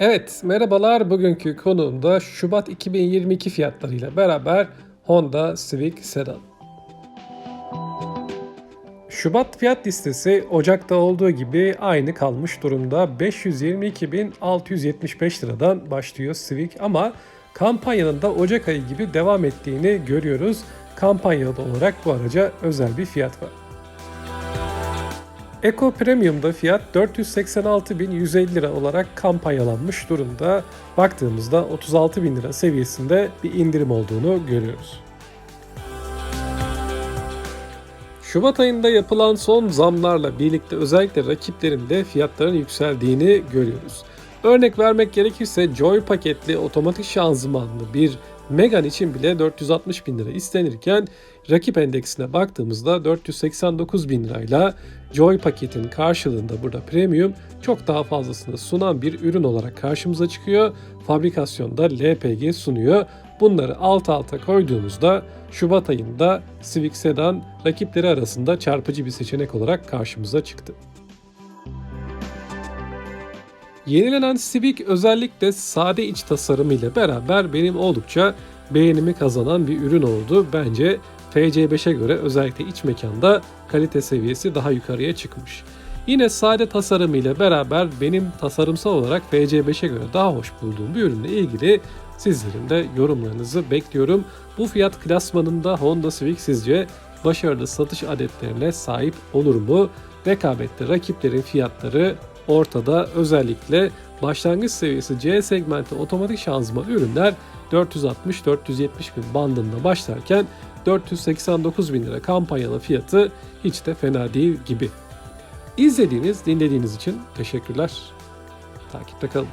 Evet, merhabalar. Bugünkü konuğum da Şubat 2022 fiyatlarıyla beraber Honda Civic Sedan. Şubat fiyat listesi Ocak'ta olduğu gibi aynı kalmış durumda. 522.675 liradan başlıyor Civic ama kampanyanın da Ocak ayı gibi devam ettiğini görüyoruz. Kampanyalı olarak bu araca özel bir fiyat var. Eco Premium'da fiyat 486.150 lira olarak kampanyalanmış durumda. Baktığımızda 36.000 lira seviyesinde bir indirim olduğunu görüyoruz. Şubat ayında yapılan son zamlarla birlikte özellikle rakiplerin de fiyatların yükseldiğini görüyoruz. Örnek vermek gerekirse Joy paketli otomatik şanzımanlı bir Megane için bile 460 bin lira istenirken rakip endeksine baktığımızda 489 bin lirayla Joy paketin karşılığında burada premium çok daha fazlasını sunan bir ürün olarak karşımıza çıkıyor. Fabrikasyonda LPG sunuyor. Bunları alt alta koyduğumuzda Şubat ayında Civic Sedan rakipleri arasında çarpıcı bir seçenek olarak karşımıza çıktı. Yenilenen Civic özellikle sade iç tasarımı ile beraber benim oldukça beğenimi kazanan bir ürün oldu. Bence FC5'e göre özellikle iç mekanda kalite seviyesi daha yukarıya çıkmış. Yine sade tasarımı ile beraber benim tasarımsal olarak FC5'e göre daha hoş bulduğum bir ürünle ilgili sizlerin de yorumlarınızı bekliyorum. Bu fiyat klasmanında Honda Civic sizce başarılı satış adetlerine sahip olur mu? Rekabette rakiplerin fiyatları ortada özellikle başlangıç seviyesi C segmenti otomatik şanzıman ürünler 460-470 bin bandında başlarken 489 bin lira kampanyalı fiyatı hiç de fena değil gibi. İzlediğiniz, dinlediğiniz için teşekkürler. Takipte kalın.